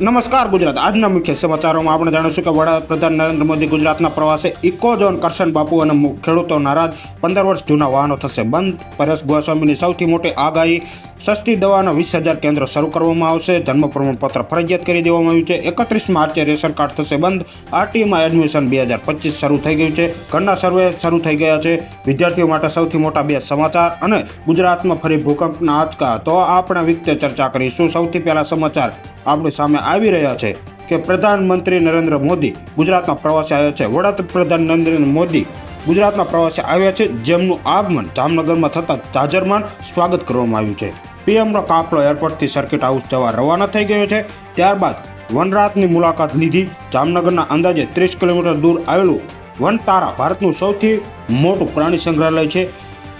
નમસ્કાર ગુજરાત. આજના મુખ્ય સમાચારોમાં આપણે જાણીશું કે વડાપ્રધાન નરેન્દ્ર મોદી ગુજરાતના પ્રવાસે ઇકોઝોન કરશન બાપુ અને ખેડૂતો નારાજ. પંદર વર્ષ જૂના વાહનો થશે બંધ. પરેશ ગોસ્વામીની સૌથી મોટી આગાહી, સસ્તી દવાના વીસ હજાર કેન્દ્રો શરૂ કરવામાં આવશે. જન્મ પ્રમાણપત્ર ફરજિયાત કરી દેવામાં આવ્યું છે. એકત્રીસ માર્ચે રેશન કાર્ડ થશે બંધ. આરટીમાં એડમિશન બે હજાર પચીસ શરૂ થઈ ગયું છે. ઘરના સર્વે શરૂ થઈ ગયા છે. વિદ્યાર્થીઓ માટે સૌથી મોટા બે સમાચાર અને ગુજરાતમાં ફરી ભૂકંપના આંચકા. તો આપણે વિગતે ચર્ચા કરીશું. સૌથી પહેલા સમાચાર. આપણી સામે આવી રહ્યા છે કે પ્રધાનમંત્રી નરેન્દ્ર મોદી ગુજરાતના પ્રવાસે આવ્યા છે. વડાપ્રધાન નરેન્દ્ર મોદી ગુજરાતના પ્રવાસે આવ્યા છે. જેમનું આગમન જામનગરમાં થતાં જાજરમાન સ્વાગત કરવામાં આવ્યું છે. પીએમનો કાફલો એરપોર્ટથી સર્કિટ હાઉસ જવા રવાના થઈ ગયો છે. ત્યારબાદ વનરાતની મુલાકાત લીધી. જામનગરના અંદાજે ત્રીસ કિલોમીટર દૂર આવેલું વનતારા ભારતનું સૌથી મોટું પ્રાણી સંગ્રહાલય છે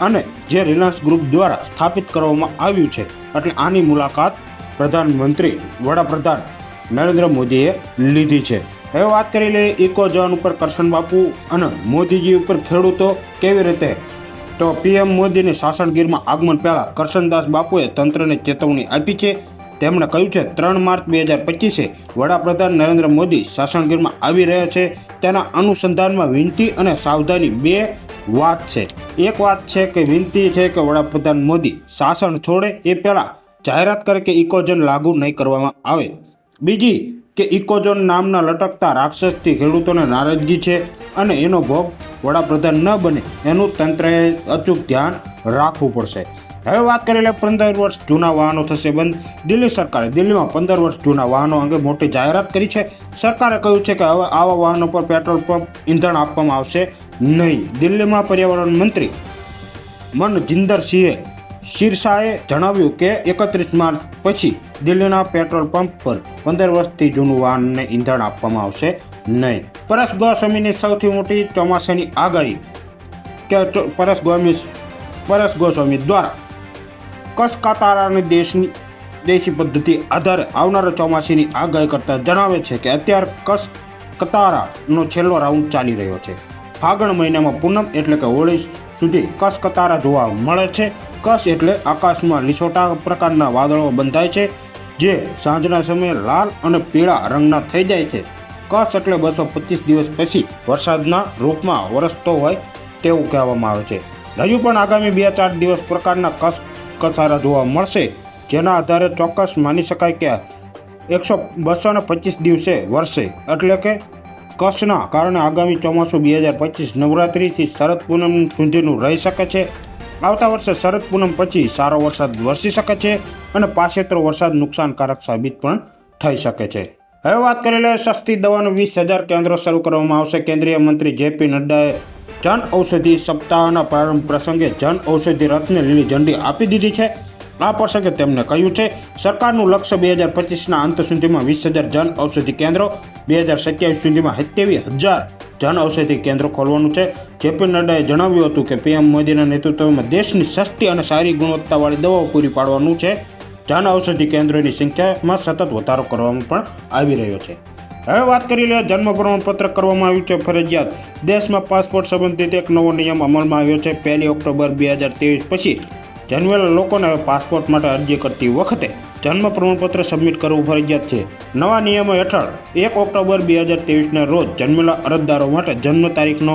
અને જે રિલાયન્સ ગ્રુપ દ્વારા સ્થાપિત કરવામાં આવ્યું છે. એટલે આની મુલાકાત પ્રધાનમંત્રી, વડાપ્રધાન નરેન્દ્ર મોદીએ લીધી છે. હવે વાત કરી લઈએ ઇકોઝોન ઉપર કરશન બાપુ અને મોદીજી ઉપર ખેડૂતો કેવી રીતે? તો પીએમ મોદીની શાસનગીરમાં આગમન પહેલાં કરશનદાસ બાપુએ તંત્રને ચેતવણી આપી છે. તેમણે કહ્યું છે, ત્રણ માર્ચ બે હજાર પચીસે વડાપ્રધાન નરેન્દ્ર મોદી શાસનગીરમાં આવી રહ્યા છે. તેના અનુસંધાનમાં વિનંતી અને સાવધાની બે વાત છે. એક વાત છે કે વિનંતી છે કે વડાપ્રધાન મોદી શાસન છોડે એ પહેલાં જાહેરાત કરે કે ઇકોઝોન લાગુ નહીં કરવામાં આવે. બીજી કે ઇકોઝોન નામના લટકતા રાક્ષસથી ખેડૂતોને નારાજગી છે અને એનો ભોગ વડાપ્રધાન ન બને, એનું તંત્રએ અચૂક ધ્યાન રાખવું પડશે. હવે વાત કરી લે પંદર વર્ષ જૂના વાહનો થશે બંધ. દિલ્હી સરકારે દિલ્હીમાં પંદર વર્ષ જૂના વાહનો અંગે મોટી જાહેરાત કરી છે. સરકારે કહ્યું છે કે હવે આવા વાહનો પર પેટ્રોલ પંપ ઇંધણ આપવામાં આવશે નહીં. દિલ્હીમાં પર્યાવરણ મંત્રી મનજિંદર સિંહે શિરસાએ જણાવ્યું કે એકત્રીસ માર્ચ પછી દિલ્હીના પેટ્રોલ પંપ પર પંદર વર્ષથી જૂનું વાહનને ઈંધણ આપવામાં આવશે નહીં. પરસ ગોસ્વામીની સૌથી મોટી ચોમાસાની આગાહી કે પરસ ગોમી પરસ ગોસ્વામી દ્વારા કસકાતારાની દેશની, દેશી પદ્ધતિ આધારે આવનારા ચોમાસીની આગાહી કરતા જણાવે છે કે અત્યારે કસ કતારાનો છેલ્લો રાઉન્ડ ચાલી રહ્યો છે. ફાગણ મહિનામાં પૂનમ એટલે કે હોળી સુધી કસકતારા કતારા જોવા મળે છે. કચ્છ એટલે આકાશમાં લીસોટા પ્રકારના વાદળો બંધાય છે, જે સાંજના સમયે લાલ અને પીળા રંગના થઈ જાય છે. કચ્છ એટલે બસો પચીસ દિવસ પછી વરસાદના રૂપમાં વરસતો હોય તેવું કહેવામાં આવે છે. હજુ પણ આગામી બે ચાર દિવસ પ્રકારના કચ્છ કસારા જોવા મળશે, જેના આધારે ચોક્કસ માની શકાય કે એકસો બસો ને પચીસ દિવસે વરસે. એટલે કે કચ્છના કારણે આગામી ચોમાસું બે હજાર પચીસ નવરાત્રિથી શરદ પૂનમ સુધીનું રહી શકે છે. આવતા વર્ષે શરદ પૂનમ પછી સારો વરસાદ વરસી શકે છે અને પાછેતરો વરસાદ નુકસાનકારક સાબિત પણ થઈ શકે છે. હવે વાત કરી લે સસ્તી દવાનું. વીસ હજાર કેન્દ્રો શરૂ કરવામાં આવશે. કેન્દ્રીય મંત્રી જેપી નડ્ડાએ જન ઔષધિ સપ્તાહના પ્રારંભ પ્રસંગે જન ઔષધિ રથને લીલી ઝંડી આપી દીધી છે. આ પ્રસંગે તેમણે કહ્યું છે, સરકારનું લક્ષ્ય બે હજાર પચીસના અંત સુધીમાં વીસ હજાર જન ઔષધિ કેન્દ્રો, બે હજાર સત્યાવીસ સુધીમાં સત્યાવીસ હજાર જન ઔષધિ કેન્દ્રો ખોલવાનું છે. જેપી નડ્ડાએ જણાવ્યું હતું કે પીએમ મોદીના નેતૃત્વમાં દેશની સસ્તી અને સારી ગુણવત્તાવાળી દવાઓ પૂરી પાડવાનું છે. જન ઔષધિ કેન્દ્રોની સંખ્યામાં સતત વધારો કરવામાં પણ આવી રહ્યો છે. હવે વાત કરી લે, જન્મ પ્રમાણપત્ર કરવામાં આવ્યું છે ફરજિયાત. દેશમાં પાસપોર્ટ સંબંધિત એક નવો નિયમ અમલમાં આવ્યો છે. પહેલી ઓક્ટોબર બે હજાર ત્રેવીસ પછી જન્મેલા લોકોને પાસપોર્ટ માટે અરજી કરતી વખતે જન્મ પ્રમાણપત્ર સબમિટ કરવું ફરજિયાત છે. નવા નિયમો હેઠળ એક ઓક્ટોબર બે હજાર ત્રેવીસના રોજ જન્મેલા અરજદારો માટે જન્મ તારીખનો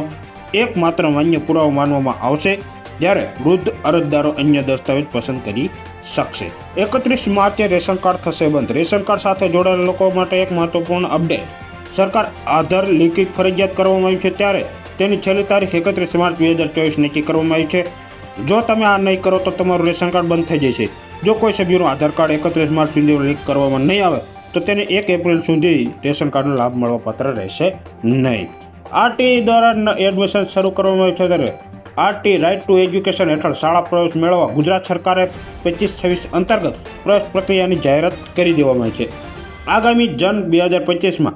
એકમાત્ર માન્ય પુરાવો માનવામાં આવશે, જ્યારે વૃદ્ધ અરજદારો અન્ય દસ્તાવેજ પસંદ કરી શકશે. એકત્રીસ માર્ચે રેશન કાર્ડ થશે બંધ. રેશન કાર્ડ સાથે જોડાયેલા લોકો માટે એક મહત્વપૂર્ણ અપડેટ. સરકાર આધાર લિંકિંગ ફરજિયાત કરવામાં આવ્યું છે, ત્યારે તેની છેલ્લી તારીખ એકત્રીસ માર્ચ બે હજાર ચોવીસ નક્કી કરવામાં આવી છે. જો તમે આ નહીં કરો તો તમારું રેશન કાર્ડ બંધ થઈ જશે. જો કોઈ સભ્યનું આધાર કાર્ડ એકત્રીસ માર્ચ સુધી લિંક કરવામાં નહીં આવે, તો તેને એક એપ્રિલ સુધી રેશન કાર્ડનો લાભ મળવાપાત્ર રહેશે નહીં. આરટીઈ દ્વારા એડમિશન શરૂ કરવામાં આવ્યું છે ત્યારે આરટી રાઇટ ટુ એજ્યુકેશન હેઠળ શાળા પ્રવેશ મેળવવા ગુજરાત સરકારે પચીસ છવ્વીસ અંતર્ગત પ્રવેશ પ્રક્રિયાની જાહેરાત કરી દેવામાં આવી છે. આગામી જન બે હજાર પચીસમાં,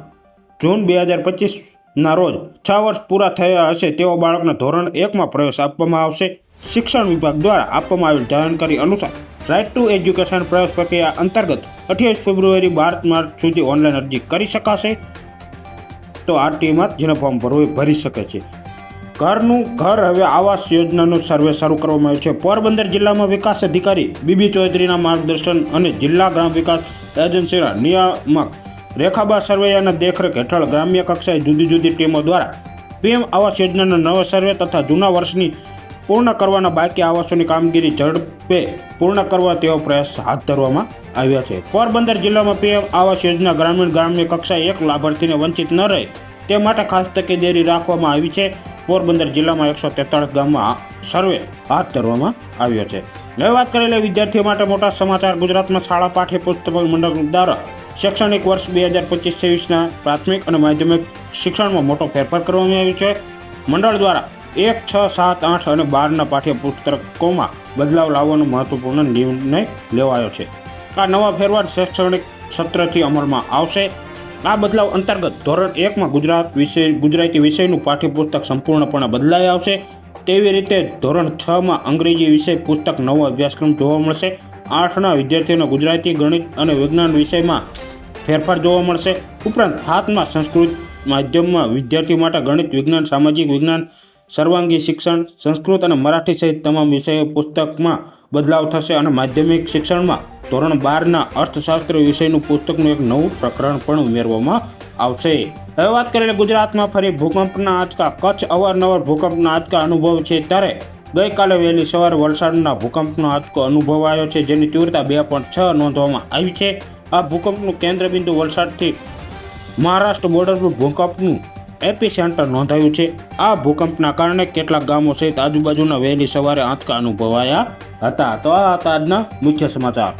જૂન બે હજાર પચીસના રોજ છ વર્ષ પૂરા થયા હશે તેવા બાળકને ધોરણ એકમાં પ્રવેશ આપવામાં આવશે. શિક્ષણ વિભાગ દ્વારા આપવામાં આવેલ જાણકારી અનુસાર રાઇટ ટુ એજ્યુકેશન પ્રવેશ પ્રક્રિયા અંતર્ગત અઠ્યાવીસ ફેબ્રુઆરી બાર માર્ચ સુધી ઓનલાઈન અરજી કરી શકાશે. તો આરટીમાં જેનો ફોર્મ ભરવું ભરી શકે છે. ઘરનું ઘર હવે આવાસ યોજનાનું સર્વે શરૂ કરવામાં આવ્યું છે. પોરબંદર જિલ્લામાં વિકાસ અધિકારી બીબી ચૌધરીના માર્ગદર્શન અને જિલ્લા ગ્રામ વિકાસ એજન્સીના નિયામક રેખાબા સર્વૈયાના દેખરેખ હેઠળ ગ્રામ્ય કક્ષાએ જુદી જુદી ટીમો દ્વારા પીએમ આવાસ યોજનાના નવા સર્વે તથા જૂના વર્ષની પૂર્ણ કરવાના બાકી આવાસોની કામગીરી ઝડપે પૂર્ણ કરવા તેવો પ્રયાસ હાથ ધરવામાં આવ્યા છે. પોરબંદર જિલ્લામાં પીએમ આવાસ યોજના ગ્રામીણ ગ્રામ્ય કક્ષાએ એક લાભાર્થીને વંચિત ન રહે તે માટે ખાસ તકેદારી રાખવામાં આવી છે. પોરબંદર જિલ્લામાં એકસો તેતાળીસ ગામમાં સર્વે હાથ ધરવામાં આવ્યો છે. હવે વાત કરેલા વિદ્યાર્થીઓ માટે મોટા સમાચાર. ગુજરાતમાં શાળા પાઠ્યપુસ્તક મંડળ દ્વારા શૈક્ષણિક વર્ષ બે હજાર પચીસ છવ્વીસના પ્રાથમિક અને માધ્યમિક શિક્ષણમાં મોટો ફેરફાર કરવામાં આવ્યો છે. મંડળ દ્વારા એક, છ, સાત, આઠ અને બારના પાઠ્યપુસ્તકોમાં બદલાવ લાવવાનો મહત્વપૂર્ણ નિર્ણય લેવાયો છે. આ નવા ફેરફાર શૈક્ષણિક સત્રથી અમલમાં આવશે. આ બદલાવ અંતર્ગત ધોરણ એકમાં ગુજરાત વિષય, ગુજરાતી વિષયનું પાઠ્યપુસ્તક સંપૂર્ણપણે બદલાઈ આવશે. તેવી રીતે ધોરણ છમાં અંગ્રેજી વિષય પુસ્તક નવો અભ્યાસક્રમ જોવા મળશે. આઠના વિદ્યાર્થીઓને ગુજરાતી, ગણિત અને વિજ્ઞાન વિષયમાં ફેરફાર જોવા મળશે. ઉપરાંત હાથમાં સંસ્કૃત માધ્યમમાં વિદ્યાર્થીઓ માટે ગણિત, વિજ્ઞાન, સામાજિક વિજ્ઞાન સર્વાંગી શિક્ષણ, સંસ્કૃત અને મરાઠી સહિત તમામ વિષયો પુસ્તકમાં બદલાવ થશે અને માધ્યમિક શિક્ષણમાં ધોરણ બારના અર્થશાસ્ત્ર વિષયનું પુસ્તકનું એક નવું પ્રકરણ પણ ઉમેરવામાં આવશે. હવે વાત કરીએ ગુજરાતમાં ફરી ભૂકંપના આંચકા. કચ્છ અવારનવાર ભૂકંપના આંચકા અનુભવ છે ત્યારે ગઈકાલે વહેલી સવારે વલસાડના ભૂકંપનો આંચકો અનુભવાયો છે, જેની તીવ્રતા બે પોઈન્ટ છ નોંધવામાં આવી છે. આ ભૂકંપનું કેન્દ્રબિંદુ વલસાડથી મહારાષ્ટ્ર બોર્ડર પર ભૂકંપનું એપી સેન્ટર નોંધાયું છે. આ ભૂકંપના કારણે કેટલાક ગામો સહિત આજુબાજુના વહેલી સવારે આંચકા અનુભવાયા હતા. તો આ હતા આજના મુખ્ય સમાચાર.